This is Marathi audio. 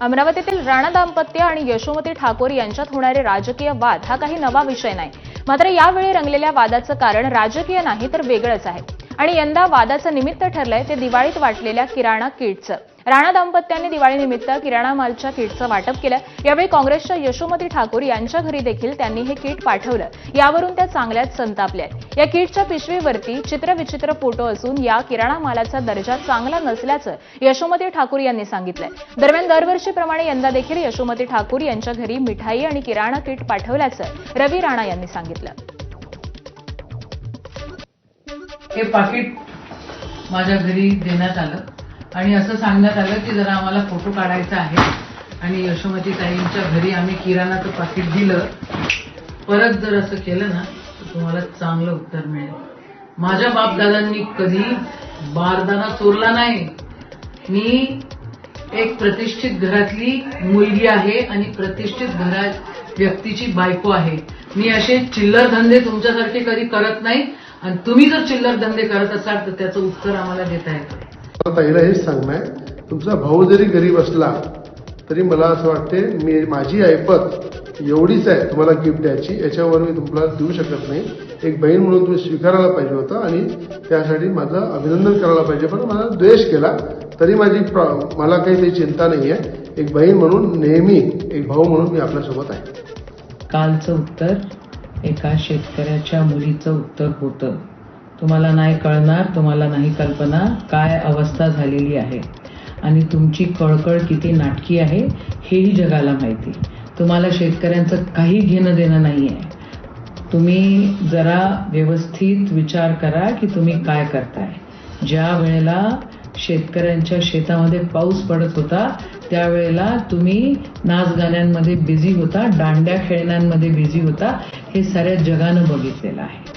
अमरावतीतील राणा दाम्पत्य आणि यशोमती ठाकूर यांच्यात होणारे राजकीय वाद हा काही नवा विषय नाही. मात्र यावेळी रंगलेल्या वादाचं कारण राजकीय नाही तर वेगळंच आहे. आणि यंदा वादाचं निमित्त ठरलंय ते दिवाळीत वाटलेल्या किराणा किटचं. राणा दाम्पत्यांनी दिवाळीनिमित्त किराणा मालच्या किटचं वाटप केलं. यावेळी काँग्रेसच्या यशोमती ठाकूर यांच्या घरी देखील त्यांनी हे किट पाठवलं. यावरून त्या चांगल्याच संतापल्या या किटच्या पिशवीवरती चित्रविचित्र फोटो असून या किराणा मालाचा दर्जा चांगला नसल्याचं यशोमती ठाकूर यांनी सांगितलंय. दरम्यान दरवर्षीप्रमाणे यंदा देखील यशोमती ठाकूर यांच्या घरी मिठाई आणि किराणा किट पाठवल्याचं रवी राणा यांनी सांगितलं. हे पाकिट माझ्या घरी देण्यात आलं. आणि असं सांगण्यात आलं की जरा आम्हाला फोटो काढायचा आहे. आणि यशोमती ताईंच्या घरी आम्ही किराणाचं पाकिट दिलं. परत जर असं केलं ना तर तुम्हाला चांगलं उत्तर मिळेल. माझ्या बापदादांनी कधी बारदाना चोरला नाही. मी एक प्रतिष्ठित घरातली मुलगी आहे आणि प्रतिष्ठित घरात व्यक्तीची बायको आहे. मी असे चिल्लर धंदे तुमच्यासारखे कधी करत नाही. आणि तुम्ही जर चिल्लर धंदे करत असाल तर त्याचं उत्तर आम्हाला देता येतं. मला ताईला हेच सांगणं आहे तुमचा भाऊ जरी गरीब असला तरी मला असं वाटते मी माझी ऐपत एवढीच आहे तुम्हाला गिफ्ट द्यायची याच्यावर मी तुम्हाला देऊ शकत नाही. एक बहीण म्हणून तुम्ही स्वीकारायला पाहिजे होतं आणि त्यासाठी माझं अभिनंदन करायला पाहिजे पण मला द्वेष केला तरी माझी प्र- मला काही त्याची चिंता नाही आहे एक बहीण म्हणून नेहमी एक भाऊ म्हणून मी आपल्यासोबत आहे. कालचं उत्तर? एका शेतकऱ्याच्या मुलीचं उत्तर होतं. तुम्हाला नाही कळणार तुम्हाला नाही कल्पना काय अवस्था झालेली आहे. आणि तुमची कळकळ किती नाटकी आहे हेही जगाला माहिती. तुम्हाला शेतकऱ्यांचं काही घेणं देणं नाही आहे तुम्ही जरा व्यवस्थित विचार करा की तुम्ही काय करताय. ज्या वेळेला शेतकऱ्यांच्या शेतामध्ये पाऊस पडत होता त्यावेळेला तुम्ही नाचगाण्यांमध्ये बिझी होता दांड्या खेळण्यांमध्ये बिझी होता हे साऱ्या जगानं बघितलेलं आहे.